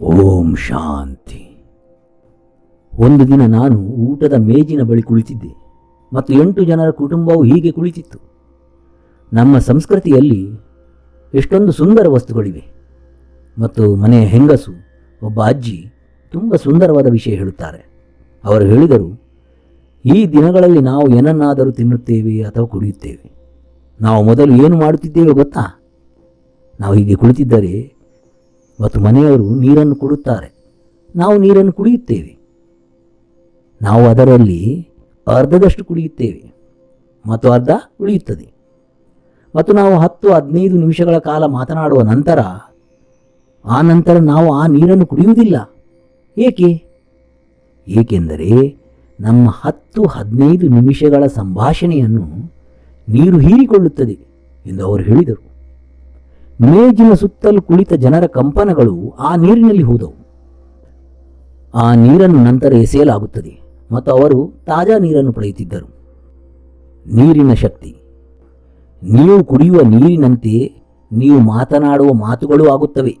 ಓಂ ಶಾಂತಿ. ಒಂದು ದಿನ ನಾನು ಊಟದ ಮೇಜಿನ ಬಳಿ ಕುಳಿತಿದ್ದೆ ಮತ್ತು ಎಂಟು ಜನರ ಕುಟುಂಬವು ಹೀಗೆ ಕುಳಿತಿತ್ತು. ನಮ್ಮ ಸಂಸ್ಕೃತಿಯಲ್ಲಿ ಎಷ್ಟೊಂದು ಸುಂದರ ವಸ್ತುಗಳಿವೆ ಮತ್ತು ಮನೆಯ ಹೆಂಗಸು, ಒಬ್ಬ ಅಜ್ಜಿ ತುಂಬ ಸುಂದರವಾದ ವಿಷಯ ಹೇಳುತ್ತಾರೆ. ಅವರು ಹೇಳಿದರು, ಈ ದಿನಗಳಲ್ಲಿ ನಾವು ಏನನ್ನಾದರೂ ತಿನ್ನುತ್ತೇವೆ ಅಥವಾ ಕುಡಿಯುತ್ತೇವೆ. ನಾವು ಮೊದಲು ಏನು ಮಾಡುತ್ತಿದ್ದೇವೆ ಗೊತ್ತಾ? ನಾವು ಹೀಗೆ ಕುಳಿತಿದ್ದರೆ ಮತ್ತು ಮನೆಯವರು ನೀರನ್ನು ಕೊಡುತ್ತಾರೆ ನಾವು ನೀರನ್ನು ಕುಡಿಯುತ್ತೇವೆ. ನಾವು ಅದರಲ್ಲಿ ಅರ್ಧದಷ್ಟು ಕುಡಿಯುತ್ತೇವೆ. ಮತ್ತು ಅರ್ಧ ಉಳಿಯುತ್ತದೆ. ಮತ್ತು ನಾವು ಹತ್ತು, ಹದಿನೈದು ನಿಮಿಷಗಳ ಕಾಲ ಮಾತನಾಡುವ ನಂತರ, ಆ ನಂತರ ನಾವು ಆ ನೀರನ್ನು ಕುಡಿಯುವುದಿಲ್ಲ. ಏಕೆ? ಏಕೆಂದರೆ ನಮ್ಮ ಹತ್ತು, ಹದಿನೈದು ನಿಮಿಷಗಳ ಸಂಭಾಷಣೆಯನ್ನು ನೀರು ಹೀರಿಕೊಳ್ಳುತ್ತದೆ ಎಂದು ಅವರು ಹೇಳಿದರು. ಮೇಜಿನ ಸುತ್ತಲೂ ಕುಳಿತ ಜನರ ಕಂಪನಗಳು ಆ ನೀರಿನಲ್ಲಿ ಹೋದವು. ಆ ನೀರನ್ನು ನಂತರ ಎಸೆಯಲಾಗುತ್ತದೆ ಮತ್ತು ಅವರು ತಾಜಾ ನೀರನ್ನು ಪಡೆಯುತ್ತಿದ್ದರು. ನೀರಿನ ಶಕ್ತಿ. ನೀವು ಕುಡಿಯುವ ನೀರಿನಂತೆ ನೀವು ಮಾತನಾಡುವ ಮಾತುಗಳು ಆಗುತ್ತವೆ.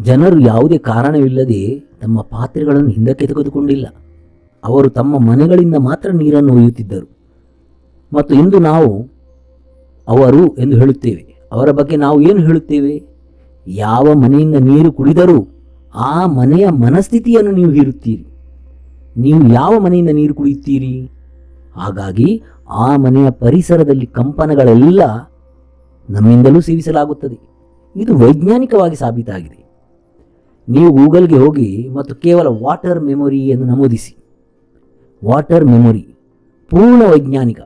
ಜನರು ಯಾವುದೇ ಕಾರಣವಿಲ್ಲದೆ ತಮ್ಮ ಪಾತ್ರೆಗಳನ್ನು ಹಿಂದಕ್ಕೆ ತೆಗೆದುಕೊಂಡಿಲ್ಲ. ಅವರು ತಮ್ಮ ಮನೆಗಳಿಂದ ಮಾತ್ರ ನೀರನ್ನು ಒಯ್ಯುತ್ತಿದ್ದರು. ಮತ್ತು ಇಂದು ನಾವು ಅವರು ಎಂದು ಹೇಳುತ್ತೇವೆ. ಅವರ ಬಗ್ಗೆ ನಾವು ಏನು ಹೇಳುತ್ತೇವೆ? ಯಾವ ಮನೆಯಿಂದ ನೀರು ಕುಡಿದರೂ ಆ ಮನೆಯ ಮನಸ್ಥಿತಿಯನ್ನು ನೀವು ಹೀರುತ್ತೀರಿ. ನೀವು ಯಾವ ಮನೆಯಿಂದ ನೀರು ಕುಡಿಯುತ್ತೀರಿ? ಹಾಗಾಗಿ ಆ ಮನೆಯ ಪರಿಸರದಲ್ಲಿ ಕಂಪನಗಳೆಲ್ಲ ನಮ್ಮಿಂದಲೂ ಸೇವಿಸಲಾಗುತ್ತದೆ. ಇದು ವೈಜ್ಞಾನಿಕವಾಗಿ ಸಾಬೀತಾಗಿದೆ. ನೀವು ಗೂಗಲ್ಗೆ ಹೋಗಿ ಮತ್ತು ಕೇವಲ ವಾಟರ್ ಮೆಮೊರಿ ಎಂದು ನಮೂದಿಸಿ. ವಾಟರ್ ಮೆಮೊರಿ ಪೂರ್ಣ ವೈಜ್ಞಾನಿಕ.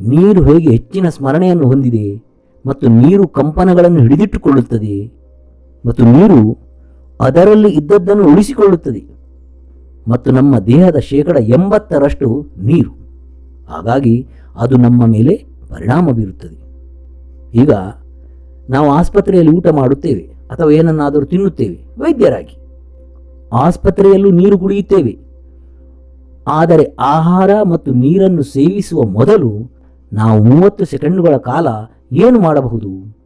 ನೀರು ಹೇಗೆ ಹೆಚ್ಚಿನ ಸ್ಮರಣೆಯನ್ನು ಹೊಂದಿದೆ? ಮತ್ತು ನೀರು ಕಂಪನಗಳನ್ನು ಹಿಡಿದಿಟ್ಟುಕೊಳ್ಳುತ್ತದೆ ಮತ್ತು ನೀರು ಅದರಲ್ಲಿ ಇದ್ದದ್ದನ್ನು ಉಳಿಸಿಕೊಳ್ಳುತ್ತದೆ ಮತ್ತು ನಮ್ಮ ದೇಹದ ಶೇಕಡ ಎಂಬತ್ತರಷ್ಟು ನೀರು. ಹಾಗಾಗಿ ಅದು ನಮ್ಮ ಮೇಲೆ ಪರಿಣಾಮ ಬೀರುತ್ತದೆ. ಈಗ ನಾವು ಆಸ್ಪತ್ರೆಯಲ್ಲಿ ಊಟ ಮಾಡುತ್ತೇವೆ ಅಥವಾ ಏನನ್ನಾದರೂ ತಿನ್ನುತ್ತೇವೆ, ವೈದ್ಯರಾಗಿ. ಆಸ್ಪತ್ರೆಯಲ್ಲೂ ನೀರು ಕುಡಿಯುತ್ತೇವೆ. ಆದರೆ ಆಹಾರ ಮತ್ತು ನೀರನ್ನು ಸೇವಿಸುವ ಮೊದಲು ನಾವು ಮೂವತ್ತು ಸೆಕೆಂಡುಗಳ ಕಾಲ ಏನು ಮಾಡಬಹುದು?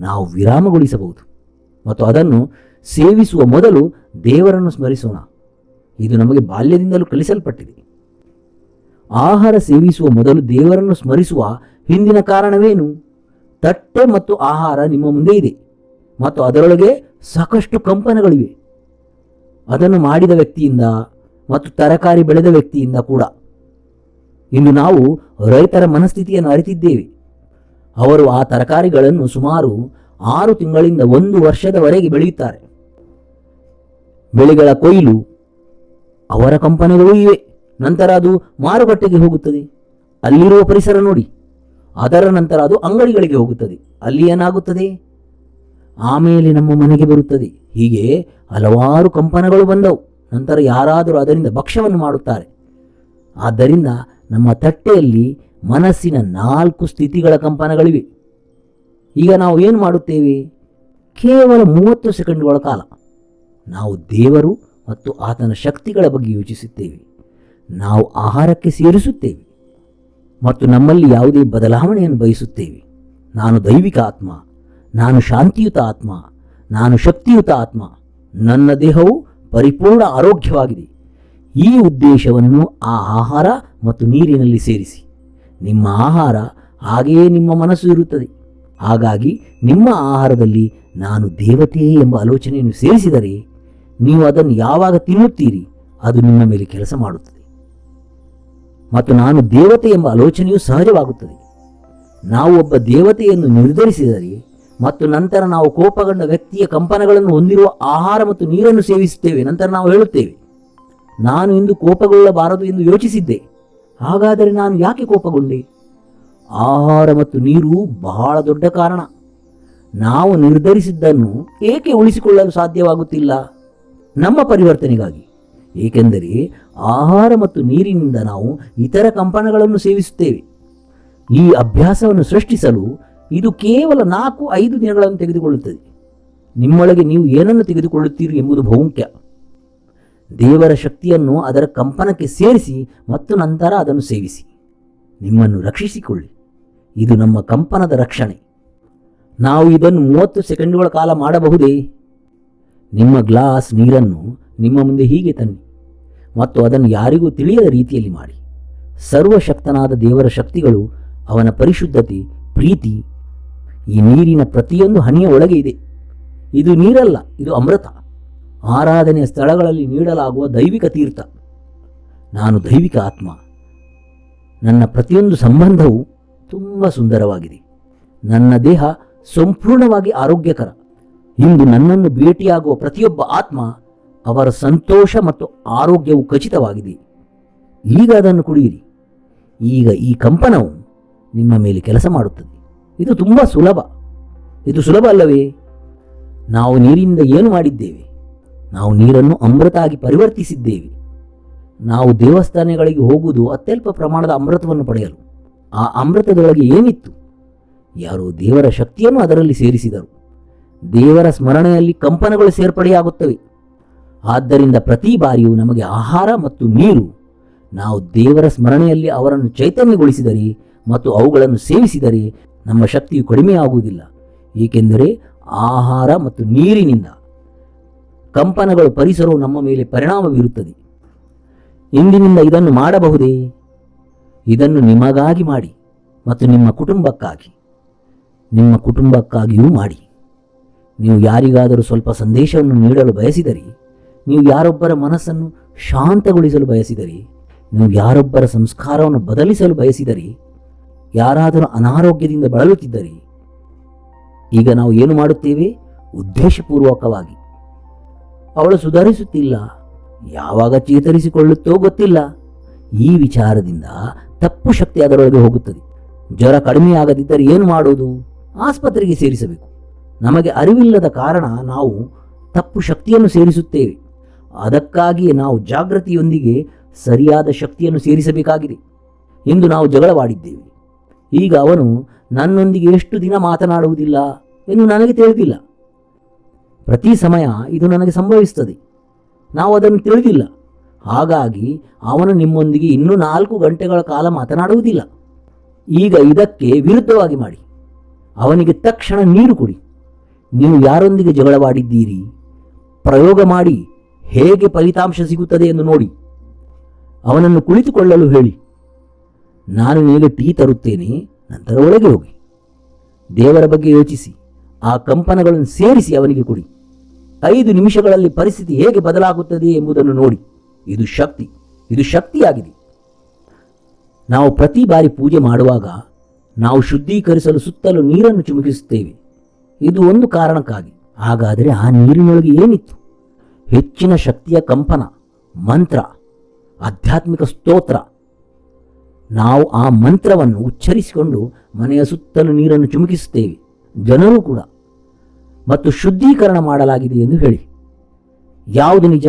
ನಾವು ವಿರಾಮಗೊಳಿಸಬಹುದು. ಮತ್ತು ಅದನ್ನು ಸೇವಿಸುವ ಮೊದಲು ದೇವರನ್ನು ಸ್ಮರಿಸೋಣ. ಇದು ನಮಗೆ ಬಾಲ್ಯದಿಂದಲೂ ಕಲಿಸಲ್ಪಟ್ಟಿದೆ. ಆಹಾರ ಸೇವಿಸುವ ಮೊದಲು ದೇವರನ್ನು ಸ್ಮರಿಸುವ ಹಿಂದಿನ ಕಾರಣವೇನು? ತಟ್ಟೆ ಮತ್ತು ಆಹಾರ ನಿಮ್ಮ ಮುಂದೆ ಇದೆ. ಮತ್ತು ಅದರೊಳಗೆ ಸಾಕಷ್ಟು ಕಂಪನಗಳಿವೆ. ಅದನ್ನು ಮಾಡಿದ ವ್ಯಕ್ತಿಯಿಂದ ಮತ್ತು ತರಕಾರಿ ಬೆಳೆದ ವ್ಯಕ್ತಿಯಿಂದ ಕೂಡ. ಇಂದು ನಾವು ರೈತರ ಮನಸ್ಥಿತಿಯನ್ನು ಅರಿತಿದ್ದೇವೆ. ಅವರು ಆ ತರಕಾರಿಗಳನ್ನು ಸುಮಾರು ಆರು ತಿಂಗಳಿಂದ ಒಂದು ವರ್ಷದವರೆಗೆ ಬೆಳೆಯುತ್ತಾರೆ. ಬೆಳೆಗಳ ಕೊಯ್ಲು ಅವರ ಕಂಪನಿಗಳು ಇವೆ. ನಂತರ ಅದು ಮಾರುಕಟ್ಟೆಗೆ ಹೋಗುತ್ತದೆ. ಅಲ್ಲಿರುವ ಪರಿಸರ ನೋಡಿ. ಅದರ ನಂತರ ಅದು ಅಂಗಡಿಗಳಿಗೆ ಹೋಗುತ್ತದೆ. ಅಲ್ಲಿ ಏನಾಗುತ್ತದೆ? ಆಮೇಲೆ ನಮ್ಮ ಮನೆಗೆ ಬರುತ್ತದೆ. ಹೀಗೆ ಹಲವಾರು ಕಂಪನಗಳು ಬಂದವು. ನಂತರ ಯಾರಾದರೂ ಅದರಿಂದ ಭಕ್ಷ್ಯವನ್ನು ಮಾಡುತ್ತಾರೆ. ಆದ್ದರಿಂದ ನಮ್ಮ ತಟ್ಟೆಯಲ್ಲಿ ಮನಸ್ಸಿನ ನಾಲ್ಕು ಸ್ಥಿತಿಗಳ ಕಂಪನಗಳಿವೆ. ಈಗ ನಾವು ಏನು ಮಾಡುತ್ತೇವೆ? ಕೇವಲ ಮೂವತ್ತು ಸೆಕೆಂಡುಗಳ ಕಾಲ ನಾವು ದೇವರು ಮತ್ತು ಆತನ ಶಕ್ತಿಗಳ ಬಗ್ಗೆ ಯೋಚಿಸುತ್ತೇವೆ. ನಾವು ಆಹಾರಕ್ಕೆ ಸೇರಿಸುತ್ತೇವೆ ಮತ್ತು ನಮ್ಮಲ್ಲಿ ಯಾವುದೇ ಬದಲಾವಣೆಯನ್ನು ಬಯಸುತ್ತೇವೆ. ನಾನು ದೈವಿಕ ಆತ್ಮ, ನಾನು ಶಾಂತಿಯುತ ಆತ್ಮ, ನಾನು ಶಕ್ತಿಯುತ ಆತ್ಮ, ನನ್ನ ದೇಹವು ಪರಿಪೂರ್ಣ ಆರೋಗ್ಯವಾಗಿದೆ. ಈ ಉದ್ದೇಶವನ್ನು ಆ ಆಹಾರ ಮತ್ತು ನೀರಿನಲ್ಲಿ ಸೇರಿಸಿ. ನಿಮ್ಮ ಆಹಾರ ಹಾಗೆಯೇ ನಿಮ್ಮ ಮನಸ್ಸು ಇರುತ್ತದೆ. ಹಾಗಾಗಿ ನಿಮ್ಮ ಆಹಾರದಲ್ಲಿ ನಾನು ದೇವತೆ ಎಂಬ ಆಲೋಚನೆಯನ್ನು ಸೇರಿಸಿದರೆ ನೀವು ಅದನ್ನು ಯಾವಾಗ ತಿನ್ನುತ್ತೀರಿ? ಅದು ನಿಮ್ಮ ಮೇಲೆ ಕೆಲಸ ಮಾಡುತ್ತದೆ. ಮತ್ತು ನಾನು ದೇವತೆ ಎಂಬ ಆಲೋಚನೆಯು ಸಹಜವಾಗುತ್ತದೆ. ನಾವು ಒಬ್ಬ ದೇವತೆಯನ್ನು ನಿರ್ಧರಿಸಿದರೆ ಮತ್ತು ನಂತರ ನಾವು ಕೋಪಗೊಂಡ ವ್ಯಕ್ತಿಯ ಕಂಪನಗಳನ್ನು ಹೊಂದಿರುವ ಆಹಾರ ಮತ್ತು ನೀರನ್ನು ಸೇವಿಸುತ್ತೇವೆ, ನಂತರ ನಾವು ಹೇಳುತ್ತೇವೆ, ನಾನು ಇಂದು ಕೋಪಗೊಳ್ಳಬಾರದು ಎಂದು ಯೋಚಿಸಿದ್ದೆ. ಹಾಗಾದರೆ ನಾನು ಯಾಕೆ ಕೋಪಗೊಂಡೆ? ಆಹಾರ ಮತ್ತು ನೀರು ಬಹಳ ದೊಡ್ಡ ಕಾರಣ. ನಾವು ನಿರ್ಧರಿಸಿದ್ದನ್ನು ಏಕೆ ಉಳಿಸಿಕೊಳ್ಳಲು ಸಾಧ್ಯವಾಗುತ್ತಿಲ್ಲ? ನಮ್ಮ ಪರಿವರ್ತನೆಗಾಗಿ. ಏಕೆಂದರೆ ಆಹಾರ ಮತ್ತು ನೀರಿನಿಂದ ನಾವು ಇತರ ಕಂಪನಗಳನ್ನು ಸೇವಿಸುತ್ತೇವೆ. ಈ ಅಭ್ಯಾಸವನ್ನು ಸೃಷ್ಟಿಸಲು ಇದು ಕೇವಲ ನಾಲ್ಕು, ಐದು ದಿನಗಳನ್ನು ತೆಗೆದುಕೊಳ್ಳುತ್ತದೆ. ನಿಮ್ಮೊಳಗೆ ನೀವು ಏನನ್ನು ತೆಗೆದುಕೊಳ್ಳುತ್ತೀರಿ ಎಂಬುದು ಬಹುಮುಖ್ಯ. ದೇವರ ಶಕ್ತಿಯನ್ನು ಅದರ ಕಂಪನಕ್ಕೆ ಸೇರಿಸಿ ಮತ್ತು ನಂತರ ಅದನ್ನು ಸೇವಿಸಿ. ನಿಮ್ಮನ್ನು ರಕ್ಷಿಸಿಕೊಳ್ಳಿ. ಇದು ನಮ್ಮ ಕಂಪನದ ರಕ್ಷಣೆ. ನಾವು ಇದನ್ನು ಮೂವತ್ತು ಸೆಕೆಂಡುಗಳ ಕಾಲ ಮಾಡಬಹುದೇ? ನಿಮ್ಮ ಗ್ಲಾಸ್ ನೀರನ್ನು ನಿಮ್ಮ ಮುಂದೆ ಹೀಗೆ ತನ್ನಿ ಮತ್ತು ಅದನ್ನು ಯಾರಿಗೂ ತಿಳಿಯದ ರೀತಿಯಲ್ಲಿ ಮಾಡಿ. ಸರ್ವಶಕ್ತನಾದ ದೇವರ ಶಕ್ತಿಗಳು, ಅವನ ಪರಿಶುದ್ಧತೆ, ಪ್ರೀತಿ, ಈ ನೀರಿನ ಪ್ರತಿಯೊಂದು ಹನಿಯ ಒಳಗೆ ಇದೆ. ಇದು ನೀರಲ್ಲ, ಇದು ಅಮೃತ. ಆರಾಧನೆಯ ಸ್ಥಳಗಳಲ್ಲಿ ನೀಡಲಾಗುವ ದೈವಿಕ ತೀರ್ಥ. ನಾನು ದೈವಿಕ ಆತ್ಮ. ನನ್ನ ಪ್ರತಿಯೊಂದು ಸಂಬಂಧವು ತುಂಬ ಸುಂದರವಾಗಿದೆ. ನನ್ನ ದೇಹ ಸಂಪೂರ್ಣವಾಗಿ ಆರೋಗ್ಯಕರ. ಇಂದು ನನ್ನನ್ನು ಭೇಟಿಯಾಗುವ ಪ್ರತಿಯೊಬ್ಬ ಆತ್ಮ ಅವರ ಸಂತೋಷ ಮತ್ತು ಆರೋಗ್ಯವು ಖಚಿತವಾಗಿದೆ. ಈಗ ಅದನ್ನು ಕುಡಿಯಿರಿ. ಈಗ ಈ ಕಂಪನವು ನಿಮ್ಮ ಮೇಲೆ ಕೆಲಸ ಮಾಡುತ್ತದೆ. ಇದು ತುಂಬ ಸುಲಭ. ಇದು ಸುಲಭ ಅಲ್ಲವೇ? ನಾವು ನೀರಿನಿಂದ ಏನು ಮಾಡಿದ್ದೇವೆ? ನಾವು ನೀರನ್ನು ಅಮೃತ ಆಗಿ ಪರಿವರ್ತಿಸಿದ್ದೇವೆ. ನಾವು ದೇವಸ್ಥಾನಗಳಿಗೆ ಹೋಗುವುದು ಅತ್ಯಲ್ಪ ಪ್ರಮಾಣದ ಅಮೃತವನ್ನು ಪಡೆಯಲು. ಆ ಅಮೃತದೊಳಗೆ ಏನಿತ್ತು? ಯಾರೋ ದೇವರ ಶಕ್ತಿಯನ್ನು ಅದರಲ್ಲಿ ಸೇರಿಸಿದರು. ದೇವರ ಸ್ಮರಣೆಯಲ್ಲಿ ಕಂಪನಗಳು ಸೇರ್ಪಡೆಯಾಗುತ್ತವೆ. ಆದ್ದರಿಂದ ಪ್ರತಿ ಬಾರಿಯೂ ನಮಗೆ ಆಹಾರ ಮತ್ತು ನೀರು, ನಾವು ದೇವರ ಸ್ಮರಣೆಯಲ್ಲಿ ಅವರನ್ನು ಚೈತನ್ಯಗೊಳಿಸಿದರೆ ಮತ್ತು ಅವುಗಳನ್ನು ಸೇವಿಸಿದರೆ ನಮ್ಮ ಶಕ್ತಿಯು ಕಡಿಮೆಯಾಗುವುದಿಲ್ಲ. ಏಕೆಂದರೆ ಆಹಾರ ಮತ್ತು ನೀರಿನಿಂದ ಕಂಪನಗಳು ಪರಿಸರವು ನಮ್ಮ ಮೇಲೆ ಪರಿಣಾಮ ಬೀರುತ್ತದೆ ಇಂದಿನಿಂದ ಇದನ್ನು ಮಾಡಬಹುದೇ? ಇದನ್ನು ನಿಮಗಾಗಿ ಮಾಡಿ ಮತ್ತು ನಿಮ್ಮ ಕುಟುಂಬಕ್ಕಾಗಿ. ನಿಮ್ಮ ಕುಟುಂಬಕ್ಕಾಗಿಯೂ ಮಾಡಿ. ನೀವು ಯಾರಿಗಾದರೂ ಸ್ವಲ್ಪ ಸಂದೇಶವನ್ನು ನೀಡಲು ಬಯಸಿದರೆ, ನೀವು ಯಾರೊಬ್ಬರ ಮನಸ್ಸನ್ನು ಶಾಂತಗೊಳಿಸಲು ಬಯಸಿದರೆ, ನೀವು ಯಾರೊಬ್ಬರ ಸಂಸ್ಕಾರವನ್ನು ಬದಲಿಸಲು ಬಯಸಿದರೆ, ಯಾರಾದರೂ ಅನಾರೋಗ್ಯದಿಂದ ಬಳಲುತ್ತಿದ್ದರೆ, ಈಗ ನಾವು ಏನು ಮಾಡುತ್ತೇವೆ? ಉದ್ದೇಶಪೂರ್ವಕವಾಗಿ ಅವಳು ಸುಧಾರಿಸುತ್ತಿಲ್ಲ. ಯಾವಾಗ ಚೇತರಿಸಿಕೊಳ್ಳುತ್ತೋ ಗೊತ್ತಿಲ್ಲ. ಈ ವಿಚಾರದಿಂದ ತಪ್ಪು ಶಕ್ತಿ ಅದರೊಳಗೆ ಹೋಗುತ್ತದೆ. ಜ್ವರ ಕಡಿಮೆಯಾಗದಿದ್ದರೆ ಏನು ಮಾಡುವುದು ಆಸ್ಪತ್ರೆಗೆ ಸೇರಿಸಬೇಕು. ನಮಗೆ ಅರಿವಿಲ್ಲದ ಕಾರಣ ನಾವು ತಪ್ಪು ಶಕ್ತಿಯನ್ನು ಸೇರಿಸುತ್ತೇವೆ. ಅದಕ್ಕಾಗಿಯೇ ನಾವು ಜಾಗೃತಿಯೊಂದಿಗೆ ಸರಿಯಾದ ಶಕ್ತಿಯನ್ನು ಸೇರಿಸಬೇಕಾಗಿದೆ ಎಂದು ನಾವು ಜಗಳವಾಡಿದ್ದೇವೆ. ಈಗ ಅವನು ನನ್ನೊಂದಿಗೆ ಎಷ್ಟು ದಿನ ಮಾತನಾಡುವುದಿಲ್ಲ ಎಂದು ನನಗೆ ತಿಳಿದಿಲ್ಲ. ಪ್ರತಿ ಸಮಯ ಇದು ನನಗೆ ಸಂಭವಿಸುತ್ತದೆ. ನಾವು ಅದನ್ನು ತಿಳಿದಿಲ್ಲ. ಹಾಗಾಗಿ ಅವನು ನಿಮ್ಮೊಂದಿಗೆ ಇನ್ನೂ ನಾಲ್ಕು ಗಂಟೆಗಳ ಕಾಲ ಮಾತನಾಡುವುದಿಲ್ಲ. ಈಗ ಇದಕ್ಕೆ ವಿರುದ್ಧವಾಗಿ ಮಾಡಿ. ಅವನಿಗೆ ತಕ್ಷಣ ನೀರು ಕೊಡಿ. ನೀವು ಯಾರೊಂದಿಗೆ ಜಗಳವಾಡಿದ್ದೀರಿ? ಪ್ರಯೋಗ ಮಾಡಿ ಹೇಗೆ ಫಲಿತಾಂಶ ಸಿಗುತ್ತದೆ ಎಂದು ನೋಡಿ. ಅವನನ್ನು ಕುಳಿತುಕೊಳ್ಳಲು ಹೇಳಿ. ನಾನು ನಿನಗೆ ಟೀ ತರುತ್ತೇನೆ, ನಂತರ ಒಳಗೆ ಹೋಗಿ. ದೇವರ ಬಗ್ಗೆ ಯೋಚಿಸಿ. ಆ ಕಂಪನಗಳನ್ನು ಸೇರಿಸಿ ಅವನಿಗೆ ಕೊಡಿ. ಐದು ನಿಮಿಷಗಳಲ್ಲಿ ಪರಿಸ್ಥಿತಿ ಹೇಗೆ ಬದಲಾಗುತ್ತದೆ ಎಂಬುದನ್ನು ನೋಡಿ. ಇದು ಶಕ್ತಿ, ಇದು ಶಕ್ತಿಯಾಗಿದೆ. ನಾವು ಪ್ರತಿ ಬಾರಿ ಪೂಜೆ ಮಾಡುವಾಗ ನಾವು ಶುದ್ಧೀಕರಿಸಲು ಸುತ್ತಲೂ ನೀರನ್ನು ಚಿಮುಕಿಸುತ್ತೇವೆ. ಇದು ಒಂದು ಕಾರಣಕ್ಕಾಗಿ. ಹಾಗಾದರೆ ಆ ನೀರಿನೊಳಗೆ ಏನಿತ್ತು? ಹೆಚ್ಚಿನ ಶಕ್ತಿಯ ಕಂಪನ, ಮಂತ್ರ, ಆಧ್ಯಾತ್ಮಿಕ ಸ್ತೋತ್ರ. ನಾವು ಆ ಮಂತ್ರವನ್ನು ಉಚ್ಚರಿಸಿಕೊಂಡು ಮನೆಯ ಸುತ್ತಲೂ ನೀರನ್ನು ಚಿಮುಕಿಸುತ್ತೇವೆ. ಜನರು ಕೂಡ ಮತ್ತು ಶುದ್ಧೀಕರಣ ಮಾಡಲಾಗಿದೆ ಎಂದು ಹೇಳಿ. ಯಾವುದು ನಿಜ?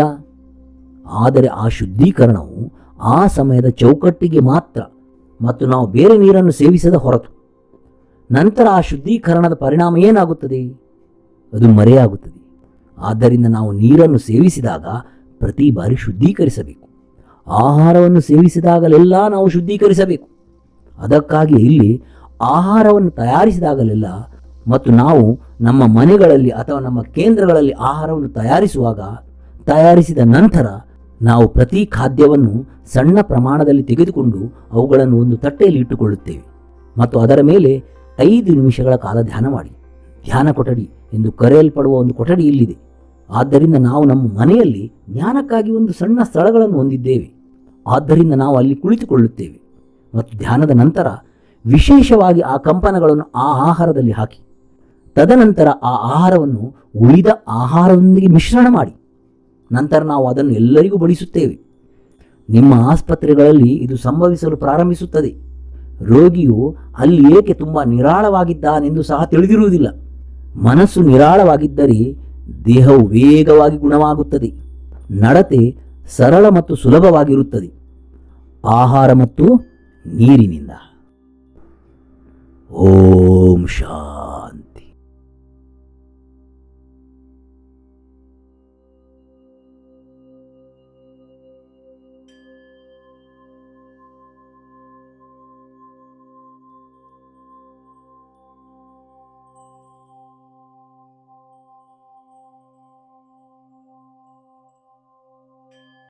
ಆದರೆ ಆ ಶುದ್ಧೀಕರಣವು ಆ ಸಮಯದ ಚೌಕಟ್ಟಿಗೆ ಮಾತ್ರ ಮತ್ತು ನಾವು ಬೇರೆ ನೀರನ್ನು ಸೇವಿಸದ ಹೊರತು. ನಂತರ ಆ ಶುದ್ಧೀಕರಣದ ಪರಿಣಾಮ ಏನಾಗುತ್ತದೆ? ಅದು ಮರೆಯಾಗುತ್ತದೆ. ಆದ್ದರಿಂದ ನಾವು ನೀರನ್ನು ಸೇವಿಸಿದಾಗ ಪ್ರತಿ ಬಾರಿ ಶುದ್ಧೀಕರಿಸಬೇಕು. ಆಹಾರವನ್ನು ಸೇವಿಸಿದಾಗಲೆಲ್ಲ ನಾವು ಶುದ್ಧೀಕರಿಸಬೇಕು. ಅದಕ್ಕಾಗಿ ಇಲ್ಲಿ ಆಹಾರವನ್ನು ತಯಾರಿಸಿದಾಗಲೆಲ್ಲ ಮತ್ತು ನಾವು ನಮ್ಮ ಮನೆಗಳಲ್ಲಿ ಅಥವಾ ನಮ್ಮ ಕೇಂದ್ರಗಳಲ್ಲಿ ಆಹಾರವನ್ನು ತಯಾರಿಸುವಾಗ, ತಯಾರಿಸಿದ ನಂತರ ನಾವು ಪ್ರತಿ ಖಾದ್ಯವನ್ನು ಸಣ್ಣ ಪ್ರಮಾಣದಲ್ಲಿ ತೆಗೆದುಕೊಂಡು ಅವುಗಳನ್ನು ಒಂದು ತಟ್ಟೆಯಲ್ಲಿ ಇಟ್ಟುಕೊಳ್ಳುತ್ತೇವೆ. ಮತ್ತು ಅದರ ಮೇಲೆ ಐದು ನಿಮಿಷಗಳ ಕಾಲ ಧ್ಯಾನ ಮಾಡಿ. ಧ್ಯಾನ ಕೊಠಡಿ ಎಂದು ಕರೆಯಲ್ಪಡುವ ಒಂದು ಕೊಠಡಿ ಇಲ್ಲಿದೆ. ಆದ್ದರಿಂದ ನಾವು ನಮ್ಮ ಮನೆಯಲ್ಲಿ ಧ್ಯಾನಕ್ಕಾಗಿ ಒಂದು ಸಣ್ಣ ಸ್ಥಳಗಳನ್ನು ಹೊಂದಿದ್ದೇವೆ. ಆದ್ದರಿಂದ ನಾವು ಅಲ್ಲಿ ಕುಳಿತುಕೊಳ್ಳುತ್ತೇವೆ. ಮತ್ತು ಧ್ಯಾನದ ನಂತರ ವಿಶೇಷವಾಗಿ ಆ ಕಂಪನಗಳನ್ನು ಆ ಆಹಾರದಲ್ಲಿ ಹಾಕಿ. ತದನಂತರ ಆ ಆಹಾರವನ್ನು ಉಳಿದ ಆಹಾರದೊಂದಿಗೆ ಮಿಶ್ರಣ ಮಾಡಿ. ನಂತರ ನಾವು ಅದನ್ನು ಎಲ್ಲರಿಗೂ ಬಡಿಸುತ್ತೇವೆ. ನಿಮ್ಮ ಆಸ್ಪತ್ರೆಗಳಲ್ಲಿ ಇದು ಸಂಭವಿಸಲು ಪ್ರಾರಂಭಿಸುತ್ತದೆ. ರೋಗಿಯು ಅಲ್ಲಿ ಏಕೆ ತುಂಬ ನಿರಾಳವಾಗಿದ್ದಾನೆಂದು ಸಹ ತಿಳಿದಿರುವುದಿಲ್ಲ. ಮನಸ್ಸು ನಿರಾಳವಾಗಿದ್ದರೆ ದೇಹವು ವೇಗವಾಗಿ ಗುಣವಾಗುತ್ತದೆ. ನಡತೆ ಸರಳ ಮತ್ತು ಸುಲಭವಾಗಿರುತ್ತದೆ. ಆಹಾರ ಮತ್ತು ನೀರಿನಿಂದ. ಓಂ ಶಾ